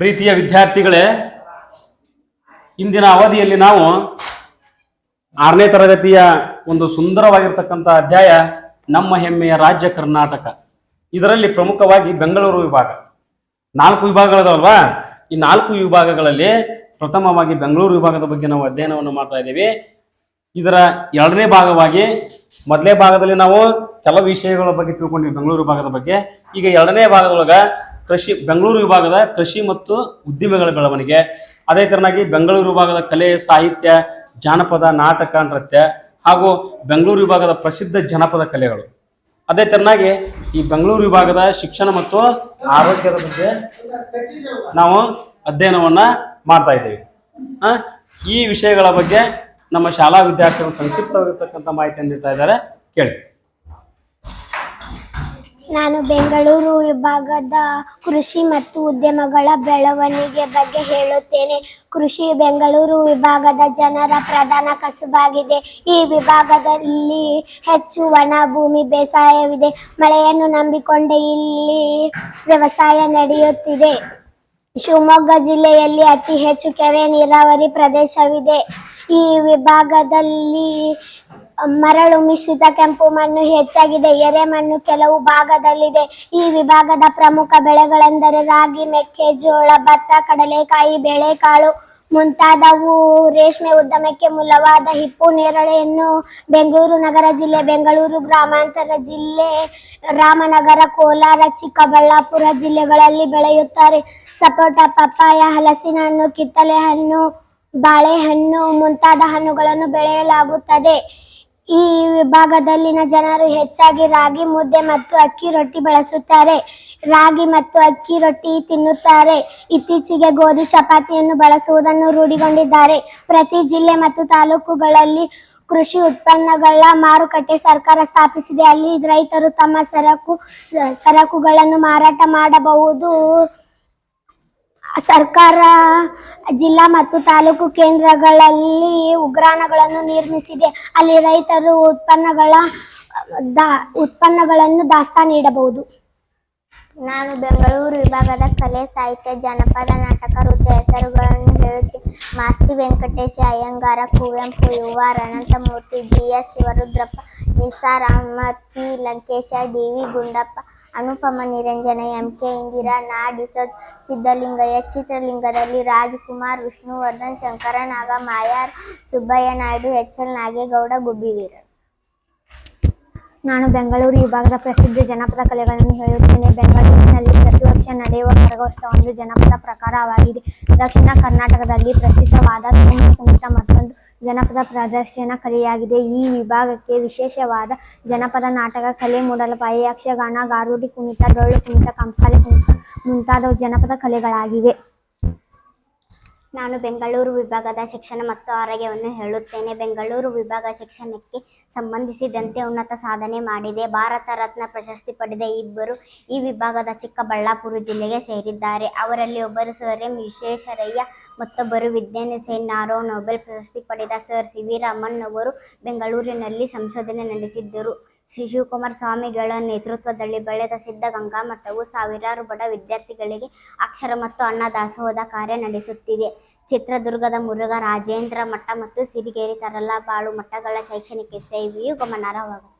ಪ್ರೀತಿಯ ವಿದ್ಯಾರ್ಥಿಗಳೇ, ಇಂದಿನ ಅವಧಿಯಲ್ಲಿ ನಾವು ಆರನೇ ತರಗತಿಯ ಒಂದು ಸುಂದರವಾಗಿರ್ತಕ್ಕಂಥ ಅಧ್ಯಾಯ, ನಮ್ಮ ಹೆಮ್ಮೆಯ ರಾಜ್ಯ ಕರ್ನಾಟಕ. ಇದರಲ್ಲಿ ಪ್ರಮುಖವಾಗಿ ಬೆಂಗಳೂರು ವಿಭಾಗ. ನಾಲ್ಕು ವಿಭಾಗಗಳದಲ್ವಾ ಈ ನಾಲ್ಕು ವಿಭಾಗಗಳಲ್ಲಿ ಪ್ರಥಮವಾಗಿ ಬೆಂಗಳೂರು ವಿಭಾಗದ ಬಗ್ಗೆ ನಾವು ಅಧ್ಯಯನವನ್ನು ಮಾಡ್ತಾ ಇದ್ದೀವಿ. ಇದರ ಎರಡನೇ ಭಾಗವಾಗಿ ಮೊದಲನೇ ಭಾಗದಲ್ಲಿ ನಾವು ಕೆಲವು ವಿಷಯಗಳ ಬಗ್ಗೆ ತಿಳ್ಕೊಂಡ್ವಿ, ಬೆಂಗಳೂರು ಭಾಗದ ಬಗ್ಗೆ. ಈಗ ಎರಡನೇ ಭಾಗದೊಳಗ ಕೃಷಿ, ಬೆಂಗಳೂರು ವಿಭಾಗದ ಕೃಷಿ ಮತ್ತು ಉದ್ದಿಮೆಗಳ ಬೆಳವಣಿಗೆ. ಅದೇ ತರನಾಗಿ ಬೆಂಗಳೂರು ವಿಭಾಗದ ಕಲೆ, ಸಾಹಿತ್ಯ, ಜಾನಪದ, ನಾಟಕ, ನೃತ್ಯ ಹಾಗೂ ಬೆಂಗಳೂರು ವಿಭಾಗದ ಪ್ರಸಿದ್ಧ ಜನಪದ ಕಲೆಗಳು. ಅದೇ ತರನಾಗಿ ಈ ಬೆಂಗಳೂರು ವಿಭಾಗದ ಶಿಕ್ಷಣ ಮತ್ತು ಆರೋಗ್ಯದ ಬಗ್ಗೆ ನಾವು ಅಧ್ಯಯನವನ್ನ ಮಾಡ್ತಾ ಇದ್ದೀವಿ. ಈ ವಿಷಯಗಳ ಬಗ್ಗೆ ನಮ್ಮ ಶಾಲಾ ವಿದ್ಯಾರ್ಥಿಗಳು ಸಂಕ್ಷಿಪ್ತವಾಗಿರ್ತಕ್ಕಂಥ ಮಾಹಿತಿಯನ್ನು ನೀಡ್ತಾ ಇದ್ದಾರೆ. ಕೇಳಿ. ನಾನು ಬೆಂಗಳೂರು ವಿಭಾಗದ ಕೃಷಿ ಮತ್ತು ಉದ್ಯಮಗಳ ಬೆಳವಣಿಗೆ ಬಗ್ಗೆ ಹೇಳುತ್ತೇನೆ. ಕೃಷಿ ಬೆಂಗಳೂರು ವಿಭಾಗದ ಜನರ ಪ್ರಧಾನ ಕಸುಬಾಗಿದೆ. ಈ ವಿಭಾಗದಲ್ಲಿ ಹೆಚ್ಚು ಒಣ ಭೂಮಿ ಬೇಸಾಯವಿದೆ. ಮಳೆಯನ್ನು ನಂಬಿಕೊಂಡೇ ಇಲ್ಲಿ ವ್ಯವಸಾಯ ನಡೆಯುತ್ತಿದೆ. ಶಿವಮೊಗ್ಗ ಜಿಲ್ಲೆಯಲ್ಲಿ ಅತಿ ಹೆಚ್ಚು ಕೆರೆ ನೀರಾವರಿ ಪ್ರದೇಶವಿದೆ. ಈ ವಿಭಾಗದಲ್ಲಿ ಮರಳು ಮಿಶ್ರಿತ ಕೆಂಪು ಮಣ್ಣು ಹೆಚ್ಚಾಗಿದೆ. ಎರೆ ಮಣ್ಣು ಕೆಲವು ಭಾಗದಲ್ಲಿದೆ. ಈ ವಿಭಾಗದ ಪ್ರಮುಖ ಬೆಳೆಗಳೆಂದರೆ ರಾಗಿ ಮೆಕ್ಕೆಜೋಳ ಭತ್ತ, ಕಡಲೆಕಾಯಿ, ಬೇಳೆಕಾಳು ಮುಂತಾದವು. ರೇಷ್ಮೆ ಉದ್ಯಮಕ್ಕೆ ಮೂಲವಾದ ಹಿಪ್ಪು ನೇರಳೆಯನ್ನು ಬೆಂಗಳೂರು ನಗರ ಜಿಲ್ಲೆ, ಬೆಂಗಳೂರು ಗ್ರಾಮಾಂತರ ಜಿಲ್ಲೆ, ರಾಮನಗರ, ಕೋಲಾರ, ಚಿಕ್ಕಬಳ್ಳಾಪುರ ಜಿಲ್ಲೆಗಳಲ್ಲಿ ಬೆಳೆಯುತ್ತಾರೆ. ಸಪೋಟ, ಪಪ್ಪಾಯ ಹಲಸಿನ ಹಣ್ಣು ಕಿತ್ತಲೆ ಹಣ್ಣು ಬಾಳೆಹಣ್ಣು ಮುಂತಾದ ಹಣ್ಣುಗಳನ್ನು ಬೆಳೆಯಲಾಗುತ್ತದೆ. ಈ ವಿಭಾಗದಲ್ಲಿನ ಜನರು ಹೆಚ್ಚಾಗಿ ರಾಗಿ, ಮುದ್ದೆ ಮತ್ತು ಅಕ್ಕಿ ರೊಟ್ಟಿ ಬಳಸುತ್ತಾರೆ. ರಾಗಿ ಮತ್ತು ಅಕ್ಕಿ ರೊಟ್ಟಿ ತಿನ್ನುತ್ತಾರೆ. ಇತ್ತೀಚೆಗೆ ಗೋಧಿ ಚಪಾತಿಯನ್ನು ಬಳಸುವುದನ್ನು ರೂಢಿಗೊಂಡಿದ್ದಾರೆ. ಪ್ರತಿ ಜಿಲ್ಲೆ ಮತ್ತು ತಾಲೂಕುಗಳಲ್ಲಿ ಕೃಷಿ ಉತ್ಪನ್ನಗಳ ಮಾರುಕಟ್ಟೆ ಸರ್ಕಾರ ಸ್ಥಾಪಿಸಿದೆ. ಅಲ್ಲಿ ರೈತರು ತಮ್ಮ ಸರಕು, ಸರಕುಗಳನ್ನು ಮಾರಾಟ ಮಾಡಬಹುದು. ಸರ್ಕಾರ, ಜಿಲ್ಲಾ ಮತ್ತು ತಾಲೂಕು ಕೇಂದ್ರಗಳಲ್ಲಿ ಉಗ್ರಾಣಗಳನ್ನು ನಿರ್ಮಿಸಿದೆ. ಅಲ್ಲಿ ರೈತರು ಉತ್ಪನ್ನಗಳ, ದಾ, ಉತ್ಪನ್ನಗಳನ್ನು ದಾಸ್ತಾನು ಇಡಬಹುದು ನಾನು ಬೆಂಗಳೂರು ವಿಭಾಗದ ಕಲೆ, ಸಾಹಿತ್ಯ, ಜನಪದ, ನಾಟಕ, ನೃತ್ಯ ಹೆಸರುಗಳನ್ನು ಹೇಳುತ್ತೇನೆ ಮಾಸ್ತಿ ವೆಂಕಟೇಶ, ಅಯ್ಯಂಗಾರ, ಕುವೆಂಪು, ಯುವ, Ananthamurthy G S Shivarudrappa Nisar Ahmed P Lankesh, D V Gundappa Anupama, Niranjana M K Indira Na D'Souza Siddalingaiah, ಚಿತ್ರಲಿಂಗದಲ್ಲಿ Rajkumar, Vishnuvardhan Shankarnag ಮಾಯಾರ್, ಸುಬ್ಬಯ್ಯ ನಾಯ್ಡು ಎಚ್ ಎಲ್ ನಾಗೇಗೌಡ ಗುಬ್ಬಿವೀರ ನಾನು ಬೆಂಗಳೂರು ವಿಭಾಗದ ಪ್ರಸಿದ್ಧ ಜನಪದ ಕಲೆಗಳನ್ನು ಹೇಳುತ್ತೇನೆ. ಬೆಂಗಳೂರಿನಲ್ಲಿ ನಡೆಯುವ ಕರಗೋತ್ಸವ ಒಂದು ಜನಪದ ಪ್ರಕಾರವಾಗಿದೆ. ದಕ್ಷಿಣ ಕರ್ನಾಟಕದಲ್ಲಿ ಪ್ರಸಿದ್ಧವಾದ ತುಂಬಿ ಕುಣಿತ ಮತ್ತೊಂದು ಜನಪದ ಪ್ರದರ್ಶನ ಕಲೆಯಾಗಿದೆ. ಈ ವಿಭಾಗಕ್ಕೆ ವಿಶೇಷವಾದ ಜನಪದ ನಾಟಕ ಕಲೆ ಮೂಡಲಪಾಯ ಯಕ್ಷಗಾನ, ಗಾರುಡಿ ಕುಣಿತ, ಡೊಳ್ಳು ಕುಣಿತ, ಕಂಸಾಲಿ ಕುಣಿತ ಮುಂತಾದವು ಜನಪದ ಕಲೆಗಳಾಗಿವೆ. ನಾನು ಬೆಂಗಳೂರು ವಿಭಾಗದ ಶಿಕ್ಷಣ ಮತ್ತು ಆರೋಗ್ಯವನ್ನು ಹೇಳುತ್ತೇನೆ. ಬೆಂಗಳೂರು ವಿಭಾಗ ಶಿಕ್ಷಣಕ್ಕೆ ಸಂಬಂಧಿಸಿದಂತೆ ಉನ್ನತ ಸಾಧನೆ ಮಾಡಿದೆ. ಭಾರತ ರತ್ನ ಪ್ರಶಸ್ತಿ ಪಡೆದ ಇಬ್ಬರು ಈ ವಿಭಾಗದ ಚಿಕ್ಕಬಳ್ಳಾಪುರ ಜಿಲ್ಲೆಗೆ ಸೇರಿದ್ದಾರೆ. ಅವರಲ್ಲಿ ಒಬ್ಬರು ಸರ್ ಎಂ ವಿಶ್ವೇಶ್ವರಯ್ಯ, ಮತ್ತೊಬ್ಬರು ವಿಜ್ಞಾನಿ ಸೇನ್ ನಾರೋ ನೊಬೆಲ್ ಪ್ರಶಸ್ತಿ ಪಡೆದ ಸರ್ ಸಿ ವಿ ರಾಮನ್ ಅವರು ಬೆಂಗಳೂರಿನಲ್ಲಿ ಸಂಶೋಧನೆ ನಡೆಸಿದ್ದರು. ಶ್ರೀ ಶಿವಕುಮಾರ ಸ್ವಾಮಿಗಳ ನೇತೃತ್ವದಲ್ಲಿ ಬೆಳೆದ ಸಿದ್ಧಗಂಗಾ ಮಠವು ಸಾವಿರಾರು ಬಡ ವಿದ್ಯಾರ್ಥಿಗಳಿಗೆ ಅಕ್ಷರ ಮತ್ತು ಅನ್ನ ದಾಸೋಹದ ಕಾರ್ಯ ನಡೆಸುತ್ತಿದೆ. ಚಿತ್ರದುರ್ಗದ ಮುರುಘಾ ರಾಜೇಂದ್ರ ಮಠ ಮತ್ತು ಸಿರಿಗೇರಿ ತರಳಬಾಳು ಮಠಗಳ ಶೈಕ್ಷಣಿಕ ಸೇವೆಯು ಗಮನಾರ್ಹವಾಗಿದೆ